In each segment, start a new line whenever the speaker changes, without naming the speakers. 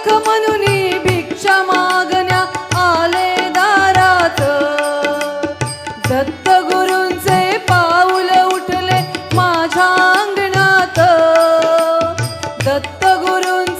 अल्लख म्हणून भिक्षा मागण्या आले दारात. दत्त गुरूंचे पाऊल उठले माझ्या अंगणात. दत्त गुरूंचे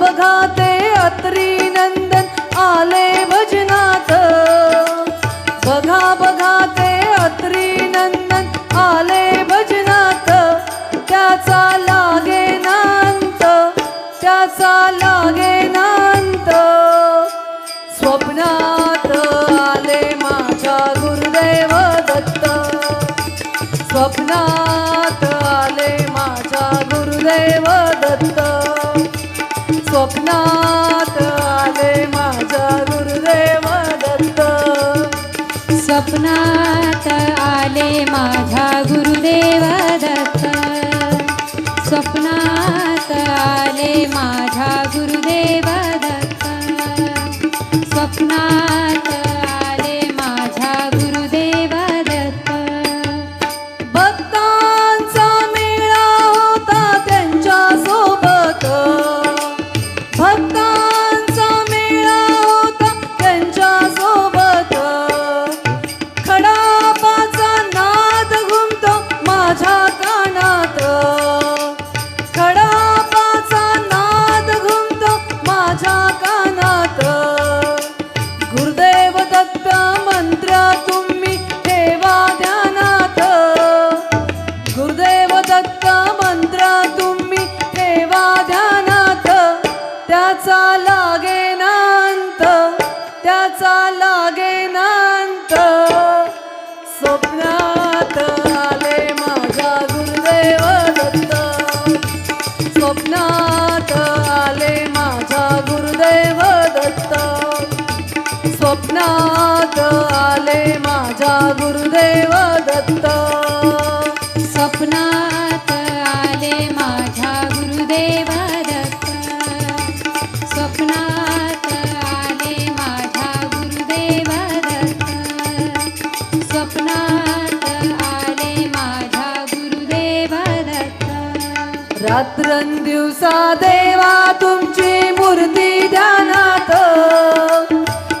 बघा ते अत्री नंदन आले भजनात. बघा बघा ते अत्री नंदन आले भजनात. त्याचा लागे नांत त्याचा लागे स्वप्नात आले माझा गुरुदेव दत्त. स्वप्नात आले माझ्या गुरुदेव दत्त. माझा गुरुदेव दत्त.
स्वप्नात आले माझ्या गुरुदेव दत्त. स्वप्नात आले माझ्या गुरुदेव दत्त. स्वप्नात आले माझ्या गुरुदेव दत्त.
रात्रंदिवसा देवा तुमची मूर्ती ध्यानात.